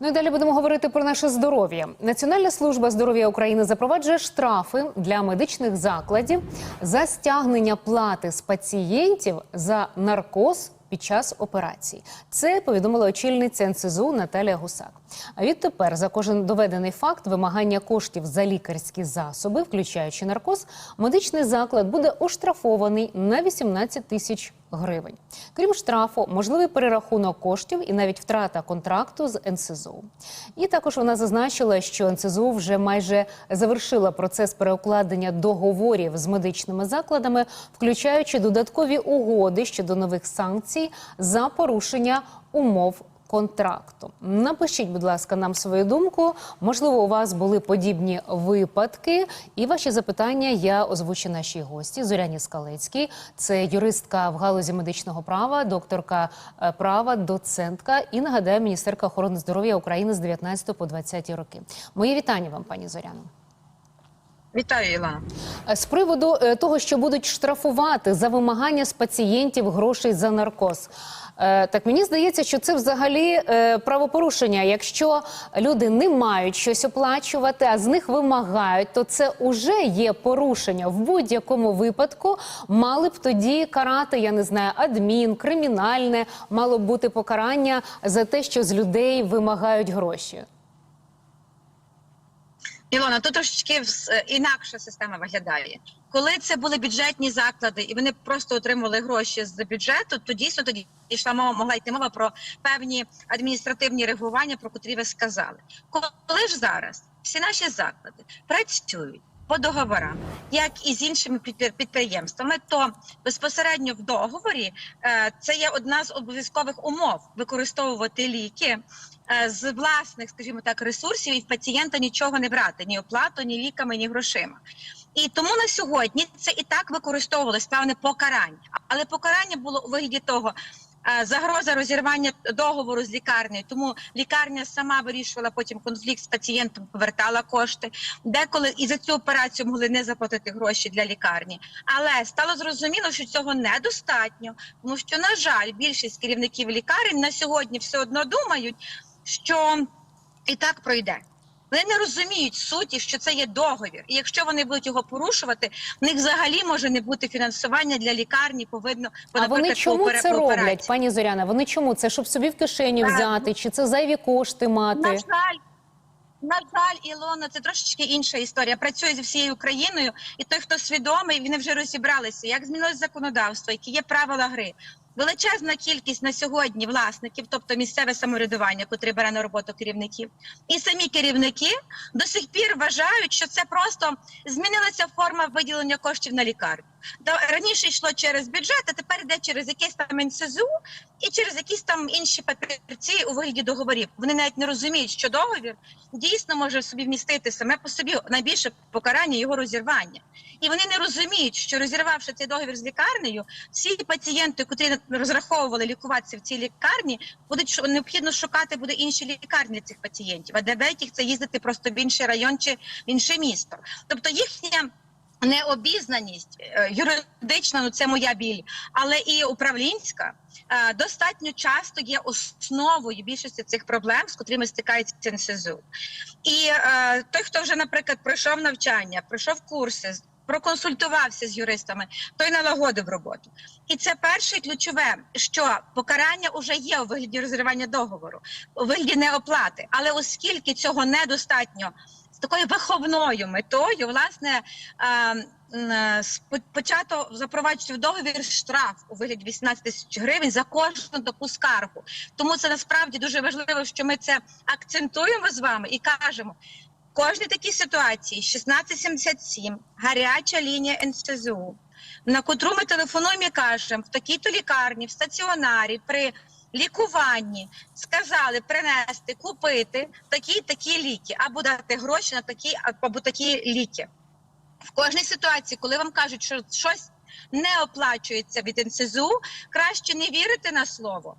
Ну і далі будемо говорити про наше здоров'я. Національна служба здоров'я України запроваджує штрафи для медичних закладів за стягнення плати з пацієнтів за наркоз під час операцій. Це повідомила очільниця НСЗУ Наталія Гусак. А відтепер за кожен доведений факт вимагання коштів за лікарські засоби, включаючи наркоз, медичний заклад буде оштрафований на 18 тисяч гривень. Крім штрафу, можливий перерахунок коштів і навіть втрата контракту з НСЗУ. І також вона зазначила, що НСЗУ вже майже завершила процес переукладення договорів з медичними закладами, включаючи додаткові угоди щодо нових санкцій за порушення умов. Контракту напишіть, будь ласка, нам свою думку. Можливо, у вас були подібні випадки, і ваші запитання я озвучу нашій гості Зоряні Скалецькій. Це юристка в галузі медичного права, докторка е, права, доцентка і нагадаю, міністерка охорони здоров'я України з 19 по 20 роки. Моє вітання вам, пані Зоряно. Вітаю, Ілана. Е, З приводу е, того, що будуть штрафувати за вимагання з пацієнтів грошей за наркоз. Е, Так мені здається, що це взагалі правопорушення. Якщо люди не мають щось оплачувати, а з них вимагають, то це вже є порушення. В будь-якому випадку мали б тоді карати, я не знаю, адмін, кримінальне, мало б бути покарання за те, що з людей вимагають гроші. Ілона, тут трошечки е, інакша система виглядає. Коли це були бюджетні заклади, і вони просто отримували гроші з бюджету, то дійсно тоді йшла мова, могла йти мова про певні адміністративні реагування, про котрі ви сказали. Коли ж зараз всі наші заклади працюють по договорам, як і з іншими підпри- підприємствами, то безпосередньо в договорі е, це є одна з обов'язкових умов використовувати ліки з власних, скажімо так, ресурсів і в пацієнта нічого не брати, ні оплату, ні ліками, ні грошима. І тому на сьогодні це і так використовувалось певне покарання, але покарання було у вигляді того. е, Загроза розірвання договору з лікарнею, тому лікарня сама вирішувала потім конфлікт з пацієнтом, повертала кошти. Деколи і за цю операцію могли не заплатити гроші для лікарні. Але стало зрозуміло, що цього недостатньо, тому що, на жаль, більшість керівників лікарень на сьогодні все одно думають, що і так пройде. Вони не розуміють суті, що це є договір, і якщо вони будуть його порушувати, в них взагалі може не бути фінансування для лікарні. Повинно бо, А вони чому по це по роблять, пані Зоряна? Вони чому це, щоб собі в кишені Так. взяти, чи це зайві кошти мати? На жаль, на жаль, Ілона, це трошечки інша історія. Працює зі всією Україною, і той, хто свідомий, вони вже розібралися, як змінилось законодавство, які є правила гри. Величезна кількість на сьогодні власників, тобто місцеве самоврядування, котрі бере на роботу керівників, і самі керівники до сих пір вважають, що це просто змінилася форма виділення коштів на лікарню. Раніше йшло через бюджет, а тепер йде через якесь там НСЗУ і через якісь там інші папірці у вигляді договорів. Вони навіть не розуміють, що договір дійсно може собі вмістити саме по собі найбільше покарання його розірвання. І вони не розуміють, що розірвавши цей договір з лікарнею, всі пацієнти, котрі розраховували лікуватися в цій лікарні, будуть необхідно шукати буде інші лікарні цих пацієнтів. А для деяких це їздити просто в інший район чи в інше місто. Тобто їхня. Необізнаність е, юридична, ну це моя біль, але і управлінська е, достатньо часто є основою більшості цих проблем, з котрими стикається НСЗУ. І е, той, хто вже, наприклад, пройшов навчання, пройшов курси, проконсультувався з юристами, той налагодив роботу. І це перше і ключове, що покарання вже є у вигляді розривання договору, у вигляді неоплати. Але оскільки цього недостатньо з такою виховною метою, власне. Е, е, почато запроваджувати в договір штраф у вигляді 18 тисяч гривень за кожну таку скаргу. Тому це насправді дуже важливо, що ми це акцентуємо з вами і кажемо. в Кожній такій ситуації 1677, гаряча лінія НСЗУ, на котру ми телефонуємо і кажемо в такій-то лікарні, в стаціонарі, при лікуванні сказали принести, купити такі такі ліки, або дати гроші на такі або такі ліки. В кожній ситуації, коли вам кажуть, що щось не оплачується від НСЗУ, краще не вірити на слово,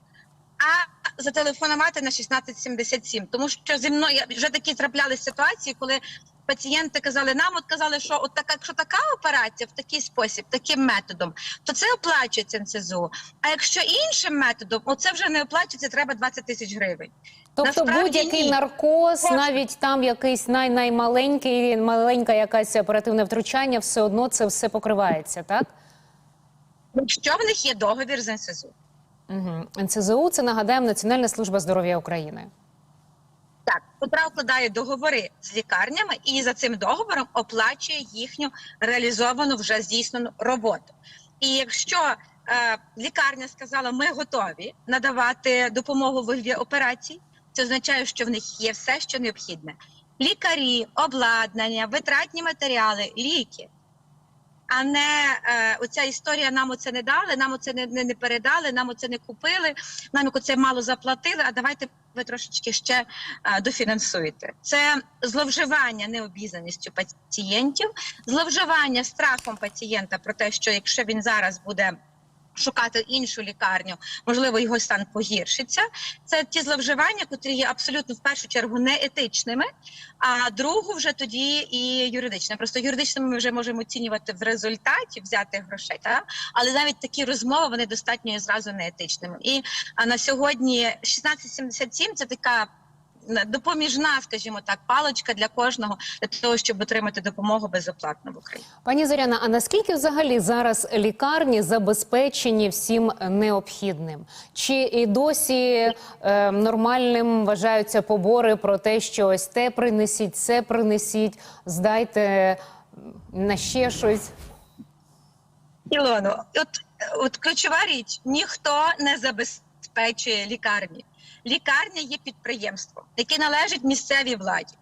а зателефонувати на 1677. Тому що зі мною вже такі траплялись ситуації, коли пацієнти казали, нам от казали, що от така, якщо така операція в такий спосіб, таким методом, то це оплачується НСЗУ. А якщо іншим методом, оце вже не оплачується, треба 20 тисяч гривень. Тобто будь-який наркоз, Кожен. навіть там якийсь най наймаленький, маленька якась оперативне втручання, все одно це все покривається, так? Якщо в них є договір з НСЗУ. Угу. НСЗУ це нагадаємо Національна служба здоров'я України. Так, котра укладає договори з лікарнями і за цим договором оплачує їхню реалізовану вже здійснену роботу. І якщо е, лікарня сказала, ми готові надавати допомогу в вигляді операцій, це означає, що в них є все, що необхідне: лікарі, обладнання, витратні матеріали, ліки. А не е, оця історія нам оце не дали, нам оце не, не, не передали, нам оце не купили, нам оце мало заплатили. А давайте ви трошечки ще е, дофінансуєте. Це зловживання необізнаністю пацієнтів, зловживання страхом пацієнта про те, що якщо він зараз буде. Шукати іншу лікарню, можливо, його стан погіршиться. Це ті зловживання, котрі є абсолютно в першу чергу неетичними, а другу вже тоді і юридичними. Просто юридичними ми вже можемо оцінювати в результаті взяти грошей. Та? Але навіть такі розмови вони достатньо є зразу неетичними. І на сьогодні 1677 це така допоміжна, скажімо так, паличка для кожного для того, щоб отримати допомогу безоплатно в Україні. Пані Зоряна, а наскільки взагалі зараз лікарні забезпечені всім необхідним? Чи і досі е, нормальним вважаються побори про те, що ось те принесіть, це принесіть, здайте на ще щось? Ілону, от, от ключова річ: ніхто не забезпечує лікарні. Лікарня є підприємством, яке належить місцевій владі.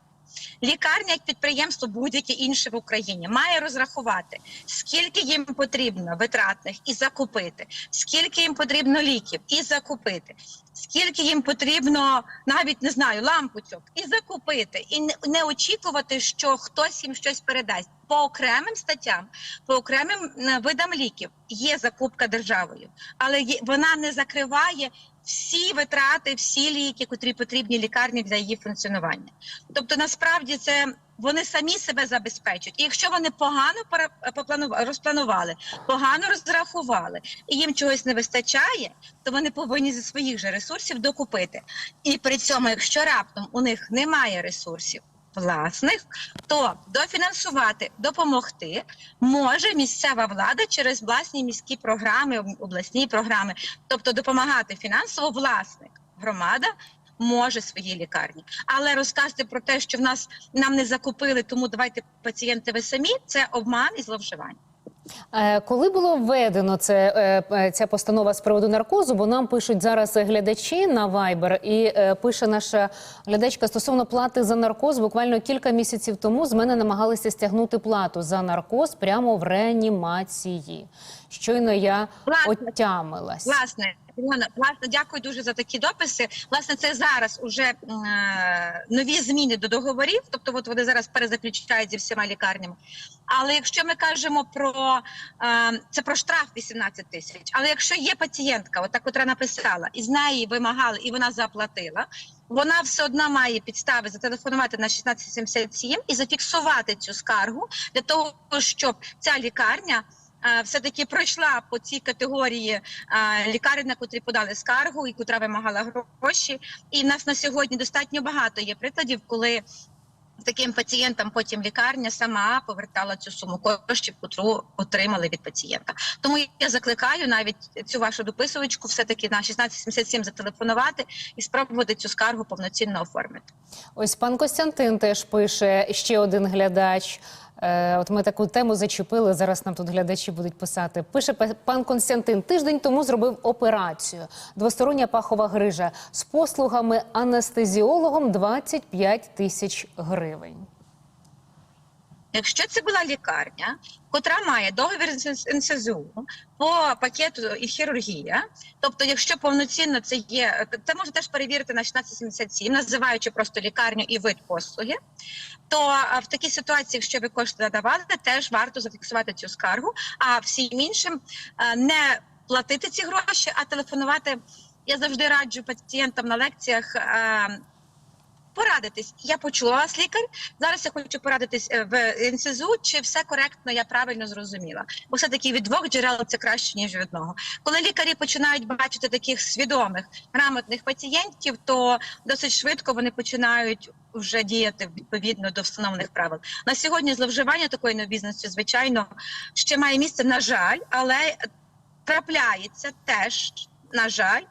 Лікарня як підприємство будь-яке інше в Україні має розрахувати, скільки їм потрібно витратних і закупити, скільки їм потрібно ліків і закупити, скільки їм потрібно навіть не знаю лампочок і закупити, і не, очікувати, що хтось їм щось передасть. По окремим статтям, по окремим видам ліків є закупка державою, але вона не закриває всі витрати, всі ліки, котрі потрібні лікарні для її функціонування. Тобто, насправді це вони самі себе забезпечують. І якщо вони погано розпланували, погано розрахували і їм чогось не вистачає, то вони повинні зі своїх же ресурсів докупити. І при цьому, якщо раптом у них немає ресурсів. Власних, то дофінансувати, допомогти може місцева влада через власні міські програми, об- обласні програми, тобто допомагати фінансово власник громада. Може свої лікарні, але розказати про те, що в нас нам не закупили, тому давайте пацієнти ви самі. Це обман і зловживання. Е, Коли було введено це, е, е, ця постанова з приводу наркозу, бо нам пишуть зараз глядачі на Viber, і пише наша глядачка стосовно плати за наркоз. Буквально кілька місяців тому з мене намагалися стягнути плату за наркоз прямо в реанімації. Щойно я отямилась. Власне, Ілона, власне, дякую дуже за такі дописи. Власне, це зараз уже е, нові зміни до договорів, тобто от вони зараз перезаключають зі всіма лікарнями. Але якщо ми кажемо про е, це про штраф 18 тисяч, але якщо є пацієнтка, ота, котра написала, і з неї вимагали, і вона заплатила. Вона все одно має підстави зателефонувати на 1677 і зафіксувати цю скаргу для того, щоб ця лікарня е, все-таки пройшла по цій категорії е, лікарень, на котрі подали скаргу і котра вимагала гроші. І нас на сьогодні достатньо багато є прикладів, коли таким пацієнтам потім лікарня сама повертала цю суму коштів, котру отримали від пацієнта. Тому я закликаю навіть цю вашу дописувачку все-таки на 1677 зателефонувати і спробувати цю скаргу повноцінно оформити. Ось пан Костянтин теж пише ще один глядач. Е, от ми таку тему зачепили. Зараз нам тут глядачі будуть писати. Пише пан Константин. Тиждень тому зробив операцію. Двостороння пахова грижа з послугами анестезіологом 25 тисяч гривень. Якщо це була лікарня, котра має договір з НСЗУ по пакету і хірургія, тобто, якщо повноцінно це є, це можна теж перевірити на 1677, називаючи просто лікарню і вид послуги, то в такій ситуації, якщо ви кошти надавали, теж варто зафіксувати цю скаргу. А всім іншим не платити ці гроші, а телефонувати. Я завжди раджу пацієнтам на лекціях. Порадитись. Я почула вас, лікар. Зараз я хочу порадитись е, в НСЗУ, чи все коректно, я правильно зрозуміла. Бо все таки від двох джерел це краще ніж від одного. Коли лікарі починають бачити таких свідомих, грамотних пацієнтів, то досить швидко вони починають. Вже діяти відповідно до встановлених правил на сьогодні. Зловживання такої необізнаності, звичайно, ще має місце, на жаль, але трапляється теж, на жаль,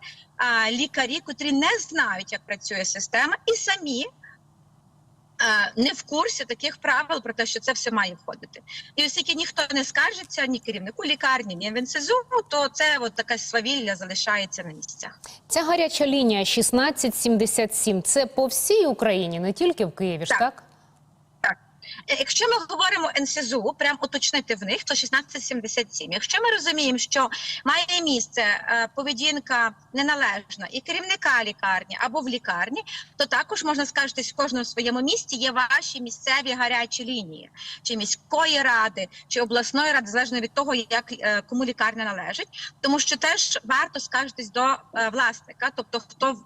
лікарі, котрі не знають, як працює система, і самі. Не в курсі таких правил про те, що це все має входити, і оскільки ніхто не скаржиться ні керівнику лікарні, ні в то це от таке свавілля залишається на місцях. Ця гаряча лінія 1677 – це по всій Україні, не тільки в Києві, ж Так. так? Е, Якщо ми говоримо НСЗУ, прям уточнити в них, то 1677. Якщо ми розуміємо, що має місце е, поведінка неналежна і керівника лікарні або в лікарні, то також можна скажітись, в кожному своєму місті є ваші місцеві гарячі лінії, чи міської ради, чи обласної ради, залежно від того, як е, кому лікарня належить, тому що теж варто скаржитись до власника, тобто хто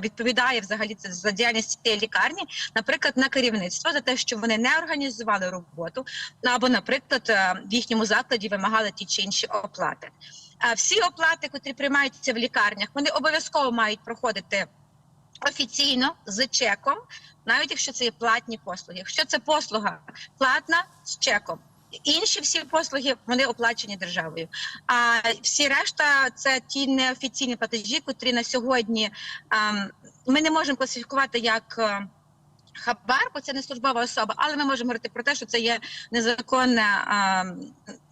відповідає взагалі за діяльність цієї лікарні, наприклад, на керівництво за те, що вони не організували роботу, або, наприклад, е, в їхньому закладі вимагали ті чи інші оплати. Всі оплати, котрі приймаються в лікарнях, вони обов'язково мають проходити офіційно з чеком, навіть якщо це є платні послуги. Якщо це послуга платна з чеком. Інші всі послуги вони оплачені державою. А всі решта це ті неофіційні платежі, котрі на сьогодні ем, ми не можемо класифікувати як е, хабар, бо це не службова особа, але ми можемо говорити про те, що це є незаконне, ем,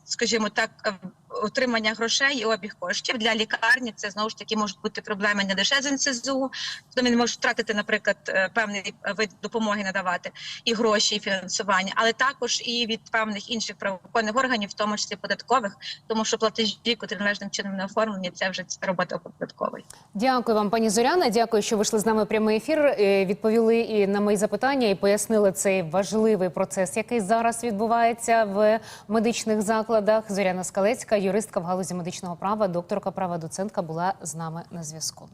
скажімо так, отримання грошей і обіг коштів для лікарні. Це знову ж таки можуть бути проблеми не лише з НСЗУ, вони не можуть втратити, наприклад, е, певний вид допомоги надавати і гроші, і фінансування, але також і від певних інших правоохоронних органів, в тому числі податкових, тому що платежі, котрі належним чином не оформлені, це вже робота податкової. Дякую вам, пані Зоряна. Дякую, що вийшли з нами прямий ефір. е, Відповіли і на мої запитання, і пояснили цей важливий процес, який зараз відбувається в медичних закладах. Зоряна Скалецька, юристка в галузі медичного права, докторка права, доцентка, була з нами на зв'язку.